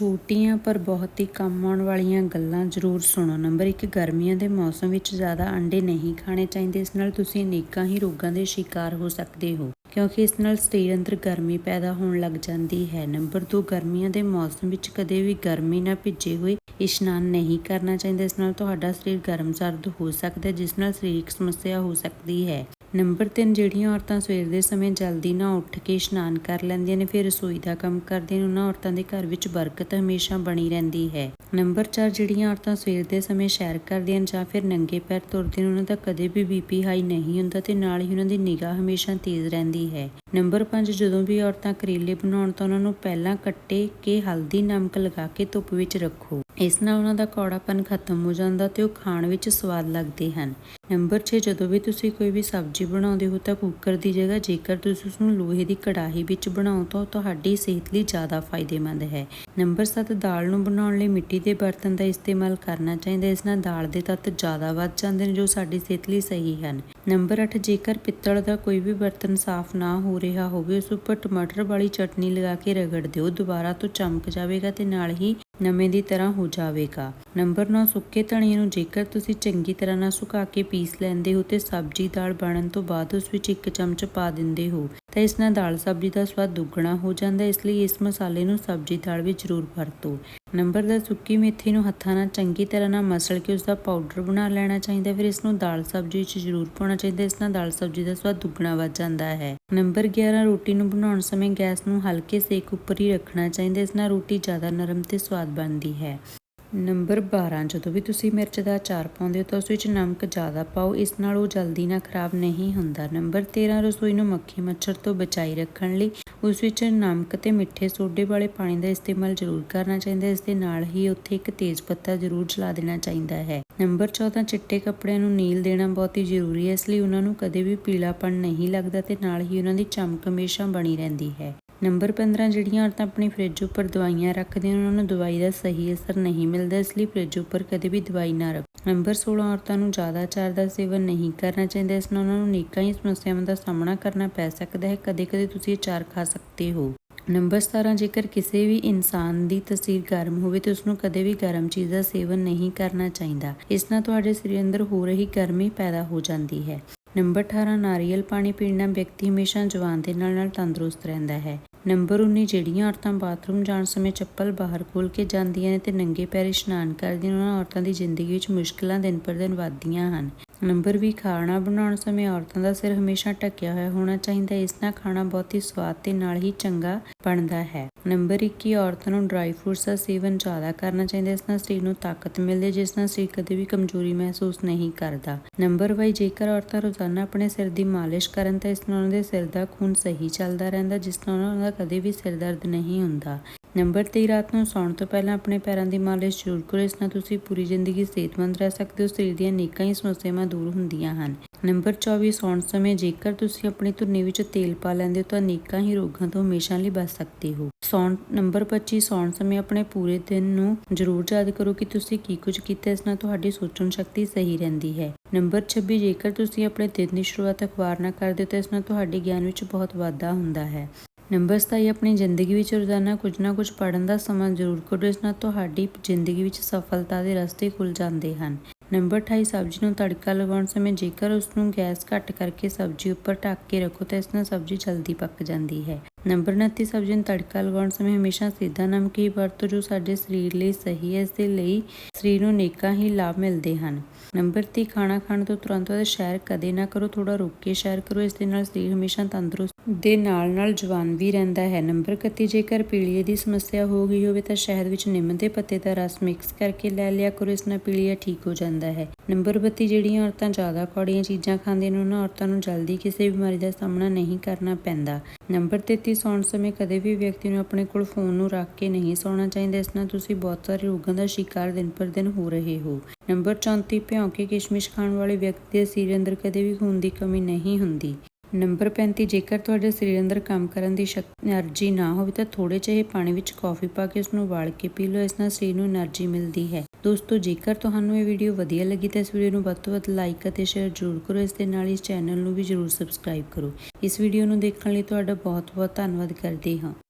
ਛੋਟੀਆਂ, ਪਰ ਬਹੁਤ ਹੀ ਕੰਮ ਆਉਣ ਵਾਲੀਆਂ ਗੱਲਾਂ ਜ਼ਰੂਰ ਸੁਣੋ। ਨੰਬਰ 1 ਗਰਮੀਆਂ ਦੇ ਮੌਸਮ ਵਿੱਚ ਜ਼ਿਆਦਾ ਅੰਡੇ ਨਹੀਂ ਖਾਣੇ ਚਾਹੀਦੇ। ਇਸ ਨਾਲ ਤੁਸੀਂ ਅਨੇਕਾਂ ਹੀ ਰੋਗਾਂ ਦੇ ਸ਼ਿਕਾਰ ਹੋ ਸਕਦੇ ਹੋ, ਕਿਉਂਕਿ ਇਸ ਨਾਲ ਸਰੀਰ ਅੰਦਰ ਗਰਮੀ ਪੈਦਾ ਹੋਣ ਲੱਗ ਜਾਂਦੀ ਹੈ। ਨੰਬਰ 2 ਗਰਮੀਆਂ ਦੇ ਮੌਸਮ ਵਿੱਚ ਕਦੇ ਵੀ ਗਰਮੀ ਨਾਲ ਭਿੱਜੇ ਹੋਏ ਇਸ਼ਨਾਨ ਨਹੀਂ ਕਰਨਾ ਚਾਹੀਦਾ। ਇਸ ਨਾਲ ਤੁਹਾਡਾ ਸਰੀਰ ਗਰਮ ਸਰਦ ਹੋ ਸਕਦਾ ਹੈ, ਜਿਸ ਨਾਲ ਸਰੀਰਕ ਸਮੱਸਿਆ ਹੋ ਸਕਦੀ ਹੈ। ਨੰਬਰ 3 ਜਿਹੜੀਆਂ ਔਰਤਾਂ ਸਵੇਰ ਦੇ ਸਮੇਂ ਜਲਦੀ ਨਾ ਉੱਠ ਕੇ ਇਸ਼ਨਾਨ ਕਰ ਲੈਂਦੀਆਂ ਨੇ, ਫਿਰ ਰਸੋਈ ਦਾ ਕੰਮ ਕਰਦੀਆਂ ਨੇ, ਉਹਨਾਂ ਔਰਤਾਂ ਦੇ ਘਰ ਵਿੱਚ ਬਰਕਤ ਹਮੇਸ਼ਾ ਬਣੀ ਰਹਿੰਦੀ ਹੈ। ਨੰਬਰ 4 ਜਿਹੜੀਆਂ ਔਰਤਾਂ ਸਵੇਰ ਦੇ ਸਮੇਂ ਸੈਰ ਕਰਦੀਆਂ ਨੇ ਜਾਂ ਫਿਰ ਨੰਗੇ ਪੈਰ ਤੁਰਦੀਆਂ ਨੇ, ਉਹਨਾਂ ਦਾ ਕਦੇ ਵੀ ਬੀਪੀ ਹਾਈ ਨਹੀਂ ਹੁੰਦਾ ਤੇ ਨਾਲ ਹੀ ਉਹਨਾਂ ਦੀ ਨਿਗਾਹ ਹਮੇਸ਼ਾ ਤੇਜ਼ ਰਹਿੰਦੀ ਹੈ। ਨੰਬਰ 5 ਜਦੋਂ ਵੀ ਔਰਤਾਂ ਕਰੇਲੇ ਬਣਾਉਣ ਤਾਂ ਉਹਨਾਂ ਨੂੰ ਪਹਿਲਾਂ ਕੱਟੇ ਕੇ ਹਲਦੀ ਨਮਕ ਲਗਾ ਕੇ ਧੁੱਪ ਵਿੱਚ ਰੱਖੋ। ਇਸ ਨਾਲ ਉਹਨਾਂ ਦਾ ਕੌੜਾਪਨ ਖਤਮ ਹੋ ਜਾਂਦਾ ਤੇ ਉਹ ਖਾਣ ਵਿੱਚ ਸਵਾਦ ਲੱਗਦੇ ਹਨ। ਨੰਬਰ 6 ਜਦੋਂ ਵੀ ਤੁਸੀਂ ਕੋਈ ਵੀ ਸਬਜ਼ੀ ਬਣਾਉਂਦੇ ਹੋ ਤਾਂ ਕੁੱਕਰ ਦੀ ਜਗ੍ਹਾ ਜੇਕਰ ਤੁਸੀਂ ਉਸ ਨੂੰ ਲੋਹੇ ਦੀ ਕੜਾਹੀ ਵਿੱਚ ਬਣਾਓ ਤਾਂ ਉਹ ਤੁਹਾਡੀ ਸਿਹਤ ਲਈ ਜ਼ਿਆਦਾ ਫਾਇਦੇਮੰਦ ਹੈ। ਨੰਬਰ 7 ਦਾਲ ਨੂੰ ਬਣਾਉਣ ਲਈ ਮਿੱਟੀ ਦੇ ਬਰਤਨ ਦਾ ਇਸਤੇਮਾਲ ਕਰਨਾ ਚਾਹੀਦਾ ਇਸ ਨਾਲ ਦਾਲ ਦੇ ਤੱਤ ਜ਼ਿਆਦਾ ਵੱਧ ਜਾਂਦੇ ਨੇ ਜੋ ਸਾਡੀ ਸਿਹਤ ਲਈ ਸਹੀ ਹਨ। ਨੰਬਰ 8 ਜੇਕਰ ਪਿੱਤਲ ਦਾ ਕੋਈ ਵੀ ਬਰਤਨ ਸਾਫ਼ ਨਾ ਹੋ ਰਿਹਾ ਹੋਵੇ, ਉਸ ਉੱਪਰ ਟਮਾਟਰ ਵਾਲੀ ਚਟਨੀ ਲਗਾ ਕੇ ਰਗੜ ਦਿਓ। ਦੁਬਾਰਾ ਤੋਂ ਚਮਕ ਜਾਵੇਗਾ ਤੇ ਨਾਲ ਹੀ ਨਵੇਂ ਦੀ ਤਰ੍ਹਾਂ ਹੋ ਜਾਵੇਗਾ। ਨੰਬਰ 9 ਸੁੱਕੇ ਧਨੀਏ ਨੂੰ ਜੇਕਰ ਤੁਸੀਂ ਚੰਗੀ ਤਰ੍ਹਾਂ ਨਾਲ ਸੁਕਾ ਕੇ ਪੀਸ ਲੈਂਦੇ ਹੋ ਤੇ ਸਬਜ਼ੀ ਦਾਲ ਬਣਨ ਤੋਂ ਬਾਅਦ ਉਸ ਵਿੱਚ ਇੱਕ ਚਮਚ ਪਾ ਦਿੰਦੇ ਹੋ, ਤਾਂ ਇਸ ਨਾਲ ਦਾਲ ਸਬਜ਼ੀ ਦਾ ਸਵਾਦ ਦੁੱਗਣਾ ਹੋ ਜਾਂਦਾ। ਇਸ ਲਈ ਇਸ ਮਸਾਲੇ ਨੂੰ ਸਬਜ਼ੀ ਦਾਲ ਵਿੱਚ ਜ਼ਰੂਰ ਵਰਤੋ। ਨੰਬਰ 10 ਸੁੱਕੀ ਮੇਥੀ ਨੂੰ ਹੱਥਾਂ ਨਾਲ ਚੰਗੀ ਤਰ੍ਹਾਂ ਨਾਲ ਮਸਲ ਕੇ ਉਸ ਦਾ ਪਾਊਡਰ ਬਣਾ ਲੈਣਾ ਚਾਹੀਦਾ। ਫਿਰ ਇਸ ਨੂੰ ਦਾਲ ਸਬਜ਼ੀ ਵਿੱਚ ਜ਼ਰੂਰ ਪਾਉਣਾ ਚਾਹੀਦਾ। ਇਸ ਨਾਲ ਦਾਲ ਸਬਜ਼ੀ ਦਾ ਸਵਾਦ ਦੁੱਗਣਾ ਵੱਧ ਜਾਂਦਾ ਹੈ। ਨੰਬਰ 11 ਰੋਟੀ ਨੂੰ ਬਣਾਉਣ ਸਮੇਂ ਗੈਸ ਨੂੰ ਹਲਕੇ ਸੇਕ ਉੱਪਰ ਹੀ ਰੱਖਣਾ ਚਾਹੀਦਾ। ਇਸ ਨਾਲ ਰੋਟੀ ਜ਼ਿਆਦਾ ਨਰਮ ਤੇ ਸਵਾਦ ਬਣਦੀ ਹੈ। ਨੰਬਰ 12 ਜਦੋਂ ਵੀ ਤੁਸੀਂ ਮਿਰਚ ਦਾ ਅਚਾਰ ਪਾਉਂਦੇ ਹੋ ਤਾਂ ਉਸ ਵਿੱਚ ਨਮਕ ਜ਼ਿਆਦਾ ਪਾਓ। ਇਸ ਨਾਲ ਉਹ ਜਲਦੀ ਨਾ ਖਰਾਬ ਨਹੀਂ ਹੁੰਦਾ। ਨੰਬਰ 13 ਰਸੋਈ ਨੂੰ ਮੱਖੀ ਮੱਛਰ ਤੋਂ ਬਚਾਈ ਰੱਖਣ ਲਈ ਉਸ ਵਿੱਚ ਨਮਕ ਤੇ ਮਿੱਠੇ ਸੋਡੇ ਵਾਲੇ ਪਾਣੀ ਦਾ ਇਸਤੇਮਾਲ ਜ਼ਰੂਰ ਕਰਨਾ ਚਾਹੀਦਾ ਇਸ ਦੇ ਨਾਲ ਹੀ ਉੱਥੇ ਇੱਕ ਤੇਜ਼ ਪੱਤਾ ਜ਼ਰੂਰ ਜਲਾ ਦੇਣਾ ਚਾਹੀਦਾ ਹੈ। ਨੰਬਰ 14 ਚਿੱਟੇ ਕੱਪੜਿਆਂ ਨੂੰ ਨੀਲ ਦੇਣਾ ਬਹੁਤ ਹੀ ਜ਼ਰੂਰੀ ਹੈ। ਇਸ ਲਈ ਉਹਨਾਂ ਨੂੰ ਕਦੇ ਵੀ ਪੀਲਾਪਣ ਨਹੀਂ ਲੱਗਦਾ ਤੇ ਨਾਲ ਹੀ ਉਹਨਾਂ ਦੀ ਚਮਕ ਹਮੇਸ਼ਾ ਬਣੀ ਰਹਿੰਦੀ ਹੈ। ਨੰਬਰ 15 ਜਿਹੜੀਆਂ ਔਰਤਾਂ ਆਪਣੀ ਫ੍ਰਿਜ ਉੱਪਰ ਦਵਾਈਆਂ ਰੱਖਦੀਆਂ ਉਹਨਾਂ ਨੂੰ ਦਵਾਈ ਦਾ ਸਹੀ ਅਸਰ ਨਹੀਂ ਮਿਲਦਾ, ਇਸ ਲਈ ਫ੍ਰਿਜ ਉੱਪਰ ਕਦੇ ਵੀ ਦਵਾਈ ਨਾ ਰੱਖੋ। ਨੰਬਰ 16 ਔਰਤਾਂ ਨੂੰ ਜ਼ਿਆਦਾ ਚਾਰ ਦਾ ਸੇਵਨ ਨਹੀਂ ਕਰਨਾ ਚਾਹੀਦਾ, ਇਸ ਨਾਲ ਉਹਨਾਂ ਨੂੰ ਅਨੇਕਾਂ ਹੀ ਸਮੱਸਿਆਵਾਂ ਦਾ ਸਾਹਮਣਾ ਕਰਨਾ ਪੈ ਸਕਦਾ ਹੈ, ਕਦੇ-ਕਦੇ ਤੁਸੀਂ ਚਾਰ ਖਾ ਸਕਦੇ ਹੋ। ਨੰਬਰ 17 ਜੇਕਰ ਕਿਸੇ ਵੀ ਇਨਸਾਨ ਦੀ ਤਸਵੀਰ ਗਰਮ ਹੋਵੇ ਤੇ ਉਸ ਨੂੰ ਕਦੇ ਵੀ ਗਰਮ ਚੀਜ਼ ਦਾ ਸੇਵਨ ਨਹੀਂ ਕਰਨਾ ਚਾਹੀਦਾ, ਇਸ ਨਾਲ ਤੁਹਾਡੇ ਸਰੀਰ ਅੰਦਰ ਹੋ ਰਹੀ ਗਰਮੀ ਪੈਦਾ ਹੋ ਜਾਂਦੀ ਹੈ। ਨੰਬਰ 18 ਨਾਰੀਅਲ ਪਾਣੀ ਪੀਣ ਨਾਲ ਵਿਅਕਤੀ ਹਮੇਸ਼ਾ ਜਵਾਨ ਦੇ ਨਾਲ ਨਾਲ ਤੰਦਰੁਸਤ ਰਹਿੰਦਾ ਹੈ। ਨੰਬਰ 19 ਜਿਹੜੀਆਂ ਔਰਤਾਂ ਬਾਥਰੂਮ ਜਾਣ ਸਮੇਂ ਚੱਪਲ ਬਾਹਰ ਖੋਲ ਕੇ ਜਾਂਦੀਆਂ ਨੇ ਤੇ ਨੰਗੇ ਪੈਰ ਇਸ਼ਨਾਨ ਕਰਦੀਆਂ ਉਹਨਾਂ ਔਰਤਾਂ ਦੀ ਜ਼ਿੰਦਗੀ ਵਿੱਚ ਮੁਸ਼ਕਲਾਂ ਦਿਨ ਪਰ ਦਿਨ ਵੱਧਦੀਆਂ ਹਨ। ਨੰਬਰ 20 ਖਾਣਾ ਬਣਾਉਣ ਸਮੇਂ ਔਰਤਾਂ ਦਾ ਸਿਰ ਹਮੇਸ਼ਾ ਢੱਕਿਆ ਹੋਇਆ ਹੋਣਾ ਚਾਹੀਦਾ ਇਸ ਨਾਲ ਖਾਣਾ ਬਹੁਤ ਹੀ ਸਵਾਦ ਤੇ ਨਾਲ ਹੀ ਚੰਗਾ ਬਣਦਾ ਹੈ। ਨੰਬਰ 21 ਔਰਤਾਂ ਨੂੰ ਡਰਾਈ ਫਰੂਟਸ ਦਾ ਸੇਵਨ ਜ਼ਿਆਦਾ ਕਰਨਾ ਚਾਹੀਦਾ ਇਸ ਨਾਲ ਸਰੀਰ ਨੂੰ ਤਾਕਤ ਮਿਲਦੀ ਜਿਸ ਨਾਲ ਸਰੀਰ ਕਦੇ ਵੀ ਕਮਜ਼ੋਰੀ ਮਹਿਸੂਸ ਨਹੀਂ ਕਰਦਾ। ਨੰਬਰ 22 ਜੇਕਰ ਔਰਤਾਂ ਰੋਜ਼ਾਨਾ ਆਪਣੇ ਸਿਰ ਦੀ ਮਾਲਿਸ਼ ਕਰਨ ਤਾਂ ਇਸ ਨਾਲ ਉਹਨਾਂ ਦੇ ਸਿਰ ਦਾ ਖੂਨ ਸਹੀ ਚੱਲਦਾ ਰਹਿੰਦਾ, ਜਿਸ ਨਾਲ ਉਹਨਾਂ ਦਾ ਕਦੇ ਵੀ ਸਿਰ ਦਰਦ ਨਹੀਂ ਹੁੰਦਾ। ਨੰਬਰ 23 ਰਾਤ ਨੂੰ ਸੌਣ ਤੋਂ ਪਹਿਲਾਂ ਆਪਣੇ ਪੈਰਾਂ ਦੀ ਮਾਲਿਸ਼ ਜ਼ਰੂਰ ਕਰੋ, ਇਸ ਨਾਲ ਤੁਸੀਂ ਪੂਰੀ ਜ਼ਿੰਦਗੀ ਸਿਹਤਮੰਦ ਰਹਿ ਸਕਦੇ ਹੋ, ਸਰੀਰ ਦੀਆਂ ਅਨੇਕਾਂ ਹੀ ਸਮੱਸਿਆਵਾਂ ਦੂਰ ਹੁੰਦੀਆਂ ਹਨ। ਨੰਬਰ 24 ਸੌਣ ਸਮੇਂ ਜੇਕਰ ਤੁਸੀਂ ਆਪਣੀ ਧੁੰਨੀ ਵਿੱਚ ਤੇਲ ਪਾ ਲੈਂਦੇ ਹੋ, ਤਾਂ ਅਨੇਕਾਂ ਹੀ ਰੋਗਾਂ ਤੋਂ ਹਮੇਸ਼ਾ ਲਈ ਬਚ ਸਕਦੇ ਹੋ। ਸੌਣ, ਨੰਬਰ 25 ਸੌਣ ਸਮੇਂ ਆਪਣੇ ਪੂਰੇ ਦਿਨ ਨੂੰ ਜ਼ਰੂਰ ਯਾਦ ਕਰੋ ਕਿ ਤੁਸੀਂ ਕੀ ਕੁਝ ਕੀਤਾ, ਇਸ ਨਾਲ ਤੁਹਾਡੀ ਸੋਚਣ ਸ਼ਕਤੀ ਸਹੀ ਰਹਿੰਦੀ ਹੈ। ਨੰਬਰ 26 ਜੇਕਰ ਤੁਸੀਂ ਆਪਣੇ ਦਿਨ ਦੀ ਸ਼ੁਰੂਆਤ ਅਖਬਾਰ ਨਾਲ ਕਰਦੇ ਹੋ, ਤਾਂ ਇਸ ਨਾਲ ਤੁਹਾਡੇ ਗਿਆਨ ਵਿੱਚ ਬਹੁਤ ਵਾਧਾ ਹੁੰਦਾ ਹੈ। ਨੰਬਰ 27 ਆਪਣੀ ਜ਼ਿੰਦਗੀ ਵਿੱਚ ਰੋਜ਼ਾਨਾ ਕੁਝ ਨਾ ਕੁਝ ਪੜਨ ਦਾ ਸਮਾਂ ਜ਼ਰੂਰ ਕੱਢੋ, ਇਸ ਨਾਲ ਤੁਹਾਡੀ ਜ਼ਿੰਦਗੀ ਵਿੱਚ ਸਫਲਤਾ ਦੇ ਰਸਤੇ ਖੁੱਲ ਜਾਂਦੇ ਹਨ। ਨੰਬਰ 28 ਸਬਜ਼ੀ ਨੂੰ ਤੜਕਾ ਲਗਾਉਣ ਸਮੇਂ ਜੇਕਰ ਉਸ ਨੂੰ ਗੈਸ ਘੱਟ ਕਰਕੇ ਸਬਜ਼ੀ ਉੱਪਰ ਢੱਕ ਕੇ ਰੱਖੋ ਤਾਂ ਇਸ ਨਾਲ ਸਬਜ਼ੀ ਜਲਦੀ ਪੱਕ ਜਾਂਦੀ ਹੈ। ਨੰਬਰ 29 ਸਬਜ਼ੀ ਨੂੰ ਤੜਕਾ ਲਗਾਉਣ ਸਮੇਂ ਹਮੇਸ਼ਾ ਸਿੱਧਾ ਨਮਕ ਹੀ ਵਰਤੋ ਜੋ ਸਾਡੇ ਸਰੀਰ ਲਈ ਸਹੀ ਹੈ, ਇਸ ਦੇ ਲਈ ਸਰੀਰ ਨੂੰ ਨੇਕਾਂ ਹੀ ਲਾਭ ਮਿਲਦੇ ਹਨ। ਨੰਬਰ 30 ਖਾਣਾ ਖਾਣ ਤੋਂ ਤੁਰੰਤ ਬਾਅਦ ਸ਼ੈਰ ਕਦੇ ਨਾ ਕਰੋ ਥੋੜਾ ਰੁਕ ਕੇ ਸ਼ੈਰ ਕਰੋ। ਇਸ ਦੇ ਨਾਲ ਸਰੀਰ ਹਮੇਸ਼ਾ ਤੰਦਰੁਸਤ ਦੇ ਨਾਲ ਨਾਲ ਜਵਾਨ ਵੀ ਰਹਿੰਦਾ ਹੈ। ਨੰਬਰ 31 ਜੇਕਰ ਪੀਲੀਏ ਦੀ ਸਮੱਸਿਆ ਹੋ ਗਈ ਹੋਵੇ ਤਾਂ ਸ਼ਹਿਦ ਵਿੱਚ ਨਿੰਮ ਦੇ ਪੱਤੇ ਦਾ ਰਸ ਮਿਕਸ ਕਰਕੇ ਲੈ ਲਿਆ ਕਰੋ। ਇਸ ਨਾਲ ਪੀਲੀਆ ਠੀਕ ਹੋ ਜਾਂਦਾ ਹੈ। ਨੰਬਰ 32 ਜਿਹੜੀਆਂ ਔਰਤਾਂ ਜ਼ਿਆਦਾ ਕੌੜੀਆਂ ਚੀਜ਼ਾਂ ਖਾਂਦੀਆਂ ਨੇ, ਉਹਨਾਂ ਔਰਤਾਂ ਨੂੰ ਜਲਦੀ ਕਿਸੇ ਬਿਮਾਰੀ ਦਾ ਸਾਹਮਣਾ ਨਹੀਂ ਕਰਨਾ ਪੈਂਦਾ। ਨੰਬਰ 33 ਸੌਣ ਸਮੇਂ ਕਦੇ ਵੀ ਵਿਅਕਤੀ ਨੂੰ ਆਪਣੇ ਕੋਲ ਫੋਨ ਨੂੰ ਰੱਖ ਕੇ ਨਹੀਂ ਸੌਣਾ ਚਾਹੀਦਾ। ਇਸ ਨਾਲ ਤੁਸੀਂ ਬਹੁਤ ਸਾਰੇ ਰੋਗਾਂ ਦਾ ਸ਼ਿਕਾਰ ਦਿਨ ਪਰ ਦਿਨ ਹੋ ਰਹੇ ਹੋ। ਨੰਬਰ 34 ਭਿਉਂ ਕਿਸ਼ਮਿਸ਼ ਖਾਣ ਵਾਲੇ ਵਿਅਕਤੀ ਦੇ ਸਰੀਰ ਅੰਦਰ ਕਦੇ ਵੀ ਖੂਨ ਦੀ ਕਮੀ ਨਹੀਂ ਹੁੰਦੀ। ਨੰਬਰ 35 ਜੇਕਰ ਤੁਹਾਡੇ ਸਰੀਰ ਅੰਦਰ ਕੰਮ ਕਰਨ ਦੀ એનર્ਜੀ ਨਾ ਹੋਵੇ ਤਾਂ ਥੋੜੇ ਜਿਹੇ ਪਾਣੀ ਵਿੱਚ ਕਾਫੀ ਪਾ ਕੇ ਉਸ ਨੂੰ ਉਬਾਲ ਕੇ ਪੀ ਲਓ, ਇਸ ਨਾਲ ਸਰੀਰ ਨੂੰ એનર્ਜੀ ਮਿਲਦੀ ਹੈ। ਦੋਸਤੋ, ਜੇਕਰ ਤੁਹਾਨੂੰ ਇਹ ਵੀਡੀਓ ਵਧੀਆ ਲੱਗੀ ਤਾਂ ਇਸ ਵੀਡੀਓ ਨੂੰ ਵੱਧ ਤੋਂ ਵੱਧ ਲਾਈਕ ਅਤੇ ਸ਼ੇਅਰ ਜ਼ਰੂਰ ਕਰੋ, ਇਸ ਦੇ ਨਾਲ ਇਸ ਚੈਨਲ ਨੂੰ ਵੀ ਜ਼ਰੂਰ ਸਬਸਕ੍ਰਾਈਬ ਕਰੋ। ਇਸ ਵੀਡੀਓ ਨੂੰ ਦੇਖਣ ਲਈ ਤੁਹਾਡਾ ਬਹੁਤ-ਬਹੁਤ ਧੰਨਵਾਦ ਕਰਦੇ ਹਾਂ।